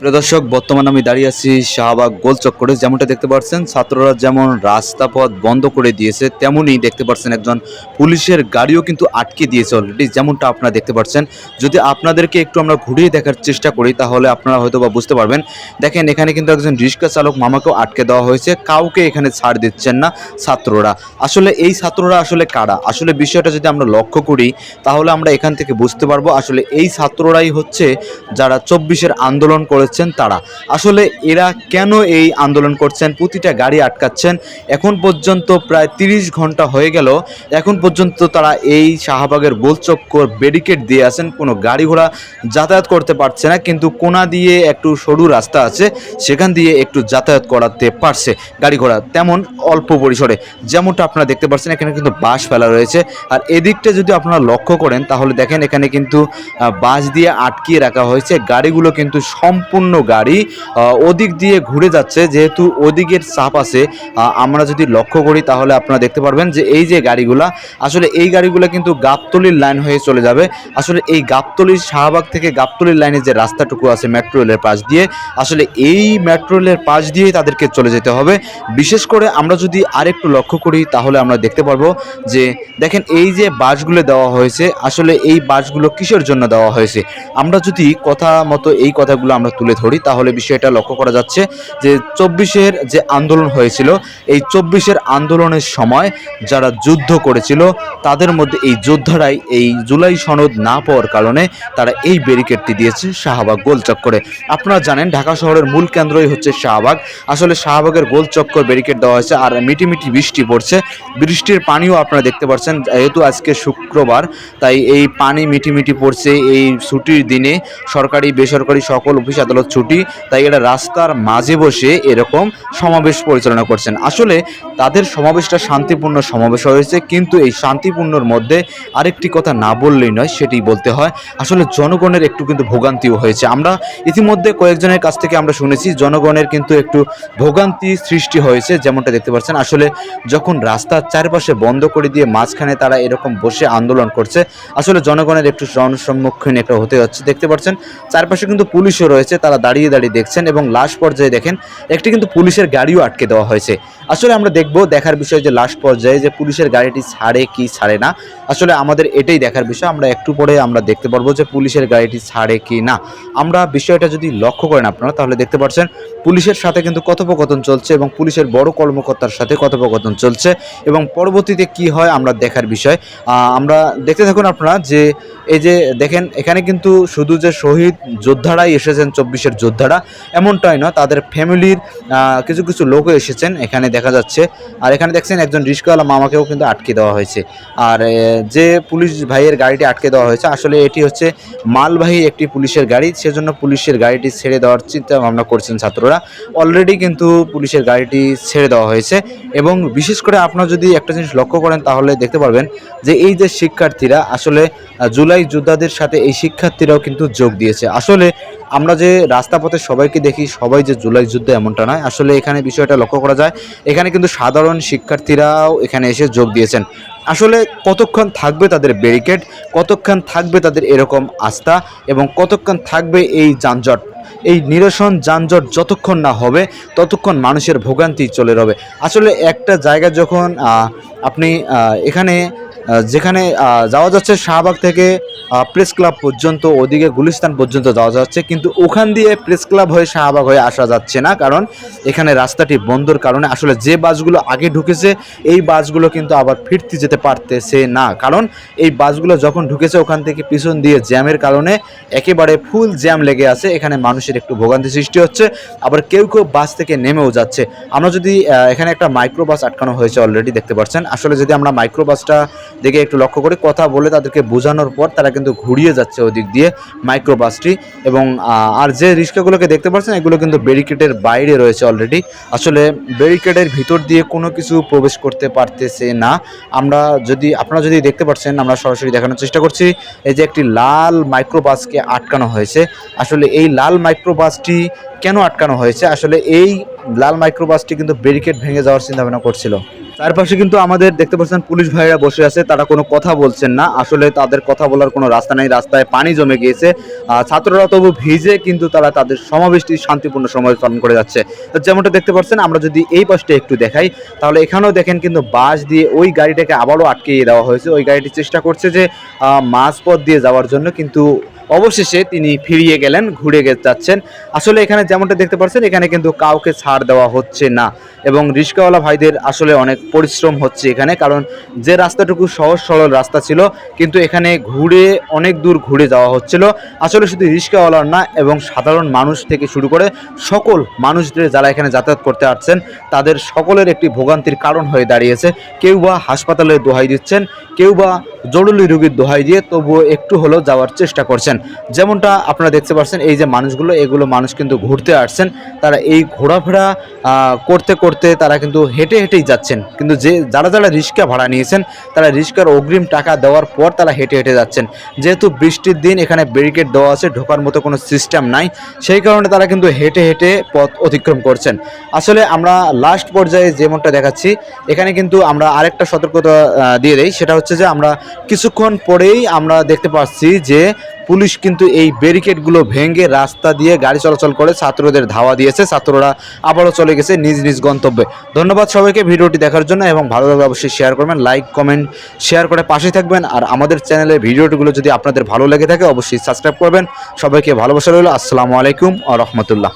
প্রিয় দর্শক, বর্তমানে আমি দাঁড়িয়ে আছি শাহবাগ গোল চক্করে। যেমনটা দেখতে পাচ্ছেন, ছাত্ররা যেমন রাস্তা পথ বন্ধ করে দিয়েছে, তেমনই দেখতে পাচ্ছেন একজন পুলিশের গাড়িও কিন্তু আটকে দিয়েছে অলরেডি যেমনটা আপনারা দেখতে পাচ্ছেন। যদি আপনাদেরকে একটু আমরা ঘুরিয়ে দেখার চেষ্টা করি, তাহলে আপনারা হয়তো বা বুঝতে পারবেন। দেখেন, এখানে কিন্তু একজন রিক্সা চালক মামাকেও আটকে দেওয়া হয়েছে, কাউকে এখানে ছাড় দিচ্ছেন না ছাত্ররা। আসলে এই ছাত্ররা আসলে কারা? আসলে বিষয়টা যদি আমরা লক্ষ্য করি, তাহলে আমরা এখান থেকে বুঝতে পারব, আসলে এই ছাত্ররাই হচ্ছে যারা চব্বিশের আন্দোলন করেছেন তারা। আসলে এরা কেন এই আন্দোলন করছেন, প্রতিটা গাড়ি আটকাচ্ছেন, এখন পর্যন্ত প্রায় তিরিশ ঘণ্টা হয়ে গেল, এখন পর্যন্ত তারা এই শাহবাগের গোলচক্কর ব্যারিকেড দিয়ে আছেন, কোনো গাড়ি ঘোড়া যাতায়াত করতে পারছে না, কিন্তু কোনা দিয়ে একটু সরু রাস্তা আছে, সেখান দিয়ে একটু যাতায়াত করাতে পারছে গাড়ি ঘোড়া, তেমন অল্প পরিসরে। যেমনটা আপনারা দেখতে পাচ্ছেন, এখানে কিন্তু বাস ফেলা রয়েছে। আর এদিকটা যদি আপনারা লক্ষ্য করেন, তাহলে দেখেন এখানে কিন্তু বাস দিয়ে আটকিয়ে রাখা হয়েছে, গাড়িগুলো কিন্তু সম্পূর্ণ গাড়ি ওদিক দিয়ে ঘুরে যাচ্ছে, যেহেতু ওদিকের চাপ আছে আমরা যদি লক্ষ্য করি তাহলে আপনারা দেখতে পারবেন যে এই যে গাড়িগুলা, আসলে এই গাড়িগুলো কিন্তু গাবতলির লাইন হয়ে চলে যাবে। আসলে এই গাবতলির শাহবাগ থেকে গাবতলির লাইনে যে রাস্তাটুকু আছে মেট্রো রেলের পাশ দিয়ে, আসলে এই মেট্রো রেলের পাশ দিয়েই তাদেরকে চলে যেতে হবে। বিশেষ করে আমরা যদি আরেকটু লক্ষ্য করি তাহলে আমরা দেখতে পারব যে, দেখেন এই যে বাসগুলো দেওয়া হয়েছে, আসলে এই বাসগুলো কিসের জন্য দেওয়া হয়েছে? আমরা যদি কথা মতো এই কথাগুলো আমরা ধরি, তাহলে বিষয়টা লক্ষ্য করা যাচ্ছে যে চব্বিশের যে আন্দোলন হয়েছিল, এই চব্বিশের আন্দোলনের সময় যারা যুদ্ধ করেছিল, তাদের মধ্যে এই যোদ্ধারাই এই জুলাই সনদ না পাওয়ার কারণে তারা এই ব্যারিকেডটি দিয়েছে শাহবাগ গোল চক্করে। আপনারা জানেন, ঢাকা শহরের মূল কেন্দ্রই হচ্ছে শাহবাগ। আসলে শাহবাগের গোল চক্কর ব্যারিকেড দেওয়া হয়েছে, আর মিটি মিটি বৃষ্টি পড়ছে। বৃষ্টির পানিও আপনারা দেখতে পাচ্ছেন, যেহেতু আজকে শুক্রবার, তাই এই পানি মিটি মিটি পড়ছে। এই ছুটির দিনে সরকারি, বেসরকারি সকল অফিস, আদালত ছুটি, তাই এরা রাস্তার মাঝে বসে এরকম সমাবেশ পরিচালনা করছেন। আসলে তাদের সমাবেশটা শান্তিপূর্ণ সমাবেশ হয়েছে, কিন্তু এই শান্তিপূর্ণর মধ্যে আরেকটি কথা না বললেই নয়, সেটি বলতে হয়, আসলে জনগণের একটু কিন্তু ভোগান্তিও হয়েছে। আমরা ইতিমধ্যে কয়েকজনের কাছ থেকে আমরা শুনেছি, জনগণের কিন্তু একটু ভোগান্তি সৃষ্টি হয়েছে, যেমনটা দেখতে পাচ্ছেন। আসলে যখন রাস্তার চারপাশে বন্ধ করে দিয়ে মাঝখানে তারা এরকম বসে আন্দোলন করছে, আসলে জনগণের একটু জনসম্মুখীন একটা হতে হচ্ছে দেখতে পাচ্ছেন, চারপাশে কিন্তু পুলিশও রয়েছে তারা দাঁড়িয়ে দাঁড়িয়ে দেখছেন এবং লাশ পর্যায়ে দেখেন একটি কিন্তু পুলিশের গাড়িও আটকে দেওয়া হয়েছে। আসলে আমরা দেখব, দেখার বিষয় যে লাস্ট পর্যায়ে যে পুলিশের গাড়িটি ছাড়ে কি ছাড়ে না, আসলে আমাদের এটাই দেখার বিষয়। আমরা একটু পরে আমরা দেখতে পারব যে পুলিশের গাড়িটি ছাড়ে কি না। আমরা বিষয়টা যদি লক্ষ্য করেন আপনারা, তাহলে দেখতে পাচ্ছেন পুলিশের সাথে কিন্তু কথোপকথন চলছে এবং পুলিশের বড় কর্মকর্তার সাথে কথোপকথন চলছে এবং পরবর্তীতে কি হয় আমরা দেখার বিষয়। আমরা দেখতে থাকুন আপনারা যে এই যে দেখেন, এখানে কিন্তু শুধু যে শহীদ যোদ্ধারাই এসেছেন চব্বিশের যোদ্ধারা। এমনটাই নয়, তাদের ফ্যামিলির কিছু কিছু লোকও এসেছেন, এখানে দেখা যাচ্ছে। আর এখানে দেখছেন একজন রিস্কওয়ালা, মামাকেও কিন্তু আটকে দেওয়া হয়েছে। আর যে পুলিশ ভাইয়ের গাড়িটি আটকে দেওয়া হয়েছে, আসলে এটি হচ্ছে মালবাহী একটি পুলিশের গাড়ি। সেজন্য পুলিশের গাড়িটি ছেড়ে দেওয়ার চিন্তা ভাবনা করছেন ছাত্ররা। অলরেডি কিন্তু পুলিশের গাড়িটি ছেড়ে দেওয়া হয়েছে। এবং বিশেষ করে আপনারা যদি একটা জিনিস লক্ষ্য করেন, তাহলে দেখতে পারবেন যে এই যে শিক্ষার্থীরা, আসলে জুলাই যোদ্ধাদের সাথে এই শিক্ষার্থীরাও কিন্তু যোগ দিয়েছে। আসলে আমরা যে রাস্তাপথে সবাইকে দেখি, সবাই যে জুলাই যুদ্ধ এমনটা নয়। আসলে এখানে বিষয়টা লক্ষ্য করা যায়। এখানে কিন্তু সাধারণ শিক্ষার্থীরাও এখানে এসে যোগ দিয়েছেন। আসলে কতক্ষণ থাকবে তাদের ব্যারিকেড কতক্ষণ থাকবে তাদের এরকম আস্থা? এবং কতক্ষণ থাকবে এই যানজট? এই নিরসন যানজট যতক্ষণ না হবে, ততক্ষণ মানুষের ভোগান্তি চলে রবে। আসলে একটা জায়গা যখন আপনি এখানে যেখানে যাওয়া যাচ্ছে শাহবাগ থেকে প্রেস ক্লাব পর্যন্ত, ওদিকে গুলিস্তান পর্যন্ত যাওয়া যাচ্ছে, কিন্তু ওখান দিয়ে প্রেস ক্লাব হয়ে শাহবাগ হয়ে আসা যাচ্ছে না, কারণ এখানে রাস্তাটি বন্ধর কারণে আসলে যে বাসগুলো আগে ঢুকেছে, এই বাসগুলো কিন্তু আবার ফিরতে যেতে পারতেছে না। কারণ এই বাসগুলো যখন ঢুকেছে, ওখান থেকে পিছন দিয়ে জ্যামের কারণে একেবারে ফুল জ্যাম লেগে আছে, এখানে মানুষের একটু ভোগান্তি সৃষ্টি হচ্ছে, আবার কেউ কেউ বাস থেকে নেমেও যাচ্ছে। আমরা যদি এখানে একটা মাইক্রোবাস আটকানো হয়েছে অলরেডি দেখতে পাচ্ছেন। আসলে যদি আমরা মাইক্রো বাসটা দিকে একটু লক্ষ্য করি কথা বলে তাদেরকে বোঝানোর পর তারা কিন্তু ঘুরিয়ে যাচ্ছে ওদিক দিয়ে মাইক্রো বাসটি এবং আর যে রিক্সাগুলোকে দেখতে পাচ্ছেন, এগুলো কিন্তু ব্যারিকেডের বাইরে রয়েছে অলরেডি আসলে ব্যারিকেডের ভিতর দিয়ে কোনো কিছু প্রবেশ করতে পারতেছে না। আমরা যদি, আপনারা যদি দেখতে পাচ্ছেন, আমরা সরাসরি দেখানোর চেষ্টা করছি, এই যে একটি লাল মাইক্রো বাসকে আটকানো হয়েছে। আসলে এই লাল মাইক্রো বাসটি কেন আটকানো হয়েছে? আসলে এই লাল মাইক্রো বাসটি কিন্তু ব্যারিকেড ভেঙে যাওয়ার চিন্তা ভাবনা করছিল। চারপাশে কিন্তু আমাদের দেখতে পাচ্ছেন পুলিশ ভাইরা বসে আছে, তারা কোনো কথা বলছেন না। আসলে তাদের কথা বলার কোনো রাস্তা নেই, রাস্তায় পানি জমে গিয়েছে। ছাত্ররা তবু ভিজে কিন্তু তারা তাদের সমাবেশটি শান্তিপূর্ণ সময় পালন করে যাচ্ছে। যেমনটা দেখতে পাচ্ছেন, আমরা যদি এই পাশটা একটু দেখাই, তাহলে এখানেও দেখেন কিন্তু বাস দিয়ে ওই গাড়িটাকে আবারও আটকিয়ে দেওয়া হয়েছে। ওই গাড়িটি চেষ্টা করছে যে মাঝপথ দিয়ে যাওয়ার জন্য, কিন্তু অবশেষে তিনি ফিরিয়ে গেলেন, ঘুরে যাচ্ছেন। আসলে এখানে যেমনটা দেখতে পাচ্ছেন এখানে কিন্তু কাউকে ছাড় দেওয়া হচ্ছে না। এবং রিক্সাওয়ালা ভাইদের আসলে অনেক পরিশ্রম হচ্ছে এখানে, কারণ যে রাস্তাটুকু সহজ সরল রাস্তা ছিল, কিন্তু এখানে ঘুরে অনেক দূর ঘুরে যাওয়া হচ্ছিল। আসলে শুধু রিক্সাওয়ালার না, এবং সাধারণ মানুষ থেকে শুরু করে সকল মানুষদের যারা এখানে যাতায়াত করতে আসছেন, তাদের সকলের একটি ভোগান্তির কারণ হয়ে দাঁড়িয়েছে। কেউ বা হাসপাতালে দোহাই দিচ্ছেন, কেউ বা জরুরি রোগীর দোহাই দিয়ে তবুও একটু হলেও যাওয়ার চেষ্টা করছেন। যেমনটা আপনারা দেখতে পাচ্ছেন এই যে মানুষগুলো, এগুলো মানুষ কিন্তু ঘুরতে আসছেন। তারা এই ঘোরাফেরা করতে করতে তারা কিন্তু হেঁটে, হেঁটেই যাচ্ছেন। কিন্তু যে, যারা যারা রিক্সা ভাড়া নিয়েছেন, তারা রিক্সার অগ্রিম টাকা দেওয়ার পর তারা হেঁটে হেঁটে যাচ্ছেন। যেহেতু বৃষ্টির দিন, এখানে ব্যারিকেড দেওয়া আছে, ঢোকার মতো কোনো সিস্টেম নাই। সেই কারণে তারা কিন্তু হেঁটে হেঁটে পথ অতিক্রম করছেন। আসলে আমরা লাস্ট পর্যায়ে যেমনটা দেখাচ্ছি, এখানে কিন্তু আমরা আরেকটা সতর্কতা দিয়ে দেই। সেটা হচ্ছে যে আমরা কিছুক্ষণ পরেই আমরা দেখতে পাচ্ছি যে পুলিশ কিন্তু এই ব্যারিকেডগুলো ভেঙে রাস্তা দিয়ে গাড়ি চলাচল করে ছাত্রদের ধাওয়া দিয়েছে। ছাত্ররা আবারও চলে গেছে নিজ নিজ গন্তব্যে। ধন্যবাদ সবাইকে ভিডিওটি দেখার জন্য এবং ভালো লাগলে অবশ্যই শেয়ার করবেন লাইক কমেন্ট শেয়ার করে পাশে থাকবেন। আর আমাদের চ্যানেলের ভিডিওগুলো যদি আপনাদের ভালো লেগে থাকে, অবশ্যই সাবস্ক্রাইব করবেন। সবাইকে ভালোবাসা রইল। আসসালামু আলাইকুম আ রহমতুল্লাহ।